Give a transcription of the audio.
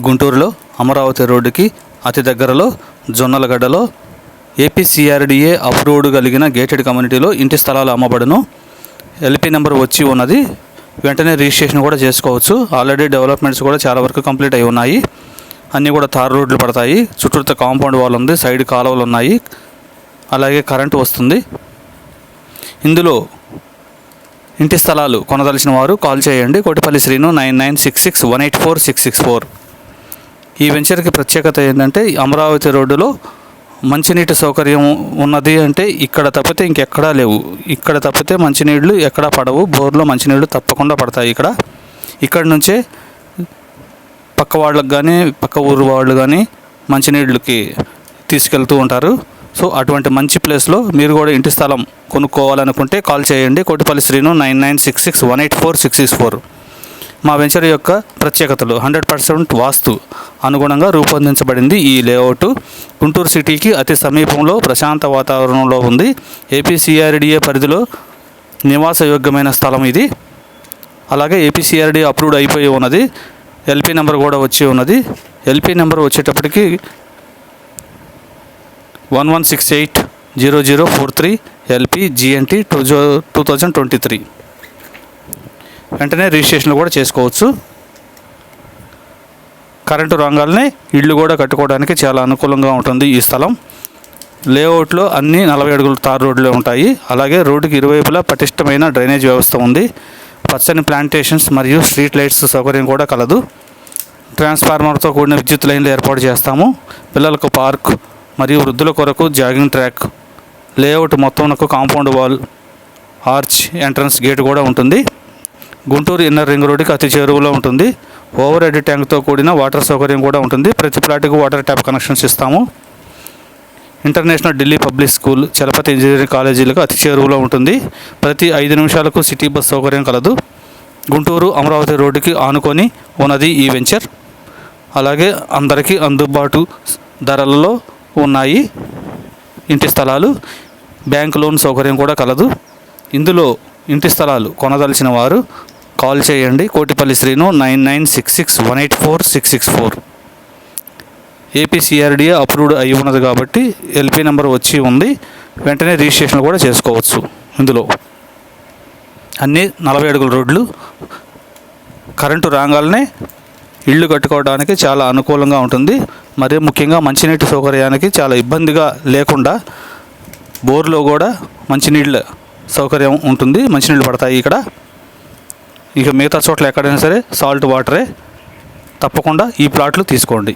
గుంటూరులో అమరావతి రోడ్డుకి అతి దగ్గరలో జొన్నలగడ్డలో ఏపీసీఆర్డీఏ అప్రూవ్డ్ కలిగిన గేటెడ్ కమ్యూనిటీలో ఇంటి స్థలాలు అమ్మబడును. ఎల్పీ నెంబర్ వచ్చి ఉన్నది. వెంటనే రిజిస్ట్రేషన్ కూడా చేసుకోవచ్చు. ఆల్రెడీ డెవలప్మెంట్స్ కూడా చాలా వరకు కంప్లీట్ అయి ఉన్నాయి. అన్నీ కూడా తారు రోడ్లు పడతాయి. చుట్టూతో కాంపౌండ్ వాల్ ఉంది. సైడ్ కాలువలు ఉన్నాయి. అలాగే కరెంటు వస్తుంది. ఇందులో ఇంటి స్థలాలు కొనదలిచిన వారు కాల్ చేయండి. Kotipalli Srinu nine nine six six one eight four six six four. ఈ వెంచర్కి ప్రత్యేకత ఏంటంటే అమరావతి రోడ్డులో మంచినీటి సౌకర్యం ఉన్నది అంటే ఇక్కడ తప్పితే ఇంకెక్కడా లేవు. ఇక్కడ తప్పితే మంచినీళ్ళు ఎక్కడా పడవు. బోర్లో మంచినీళ్ళు తప్పకుండా పడతాయి ఇక్కడ. ఇక్కడ నుంచే పక్క వాళ్ళకి కానీ పక్క ఊరు వాళ్ళు కానీ మంచినీళ్ళకి తీసుకెళ్తూ ఉంటారు. సో అటువంటి మంచి ప్లేస్లో మీరు కూడా ఇంటి స్థలం కొనుక్కోవాలనుకుంటే కాల్ చేయండి. Kotipalli Srinu nine nine six six one eight four six six four. మా వెంచర్ యొక్క ప్రత్యేకతలు. హండ్రెడ్ పర్సెంట్ వాస్తు అనుగుణంగా రూపొందించబడింది ఈ లేఅవుట్. గుంటూరు సిటీకి అతి సమీపంలో ప్రశాంత వాతావరణంలో ఉంది. ఏపీసీఆర్డీఏ పరిధిలో నివాసయోగ్యమైన స్థలం ఇది. అలాగే ఏపీసీఆర్డీ అప్రూవ్డ్ అయిపోయి ఉన్నది. ఎల్పీ నెంబర్ కూడా వచ్చి ఉన్నది. ఎల్పీ నెంబర్ వచ్చేటప్పటికి one one six eight zero zero four three LP GNT two జో టూ థౌజండ్ ట్వంటీ త్రీ. వెంటనే రిజిస్ట్రేషన్ కూడా చేసుకోవచ్చు. కరెంటు రంగాలనే ఇళ్ళు కూడా కట్టుకోవడానికి చాలా అనుకూలంగా ఉంటుంది ఈ స్థలం. లేఅవుట్లో అన్ని నలభై అడుగుల తార్ రోడ్లు ఉంటాయి. అలాగే రోడ్డుకి ఇరువైపులా పటిష్టమైన డ్రైనేజ్ వ్యవస్థ ఉంది. పచ్చని ప్లాంటేషన్స్ మరియు స్ట్రీట్ లైట్స్ సౌకర్యం కూడా కలదు. ట్రాన్స్ఫార్మర్తో కూడిన విద్యుత్ లైన్లు ఏర్పాటు చేస్తాము. పిల్లలకు పార్క్ మరియు వృద్ధుల కొరకు జాగింగ్ ట్రాక్. లేఅవుట్ మొత్తం compound wall arch entrance gate కూడా ఉంటుంది. గుంటూరు ఇన్నర్ రింగ్ రోడ్డుకి అతి చేరువలో ఉంటుంది. ఓవర్ హెడ్ ట్యాంక్తో కూడిన వాటర్ సౌకర్యం కూడా ఉంటుంది. ప్రతి ప్లాట్కి వాటర్ ట్యాప్ కనెక్షన్స్ ఇస్తాము. International Delhi public school Chalapathi engineering కాలేజీలకు అతి చేరువలో ఉంటుంది. ప్రతి ఐదు నిమిషాలకు సిటీ బస్ సౌకర్యం కలదు. గుంటూరు అమరావతి రోడ్డుకి ఆనుకొని ఉన్నది ఈ వెంచర్. అలాగే అందరికీ అందుబాటు ధరలలో ఉన్నాయి ఇంటి స్థలాలు. బ్యాంక్ లోన్ సౌకర్యం కూడా కలదు. ఇందులో ఇంటి స్థలాలు కొనదలిచిన వారు కాల్ చేయండి. Kotipalli Srinu nine nine six six one eight four six six four. APCRDA approved అయి ఉన్నది కాబట్టి ఎల్పీ నెంబర్ వచ్చి ఉంది. వెంటనే రిజిస్ట్రేషన్ కూడా చేసుకోవచ్చు ఇందులో. అన్నీ నలభై అడుగుల రోడ్లు కరెంటు రాగాలనే ఇళ్ళు కట్టుకోవడానికి చాలా అనుకూలంగా ఉంటుంది. మరి ముఖ్యంగా మంచినీటి సౌకర్యానికి చాలా ఇబ్బందిగా లేకుండా బోర్లో కూడా మంచినీళ్ళ సౌకర్యం ఉంటుంది. మంచినీళ్ళు పడతాయి ఇక్కడ. ఇక మిగతా చోట్ల ఎక్కడైనా సరే సాల్ట్ వాటరే తప్పకుండా ఈ ప్లాట్లు తీసుకోండి.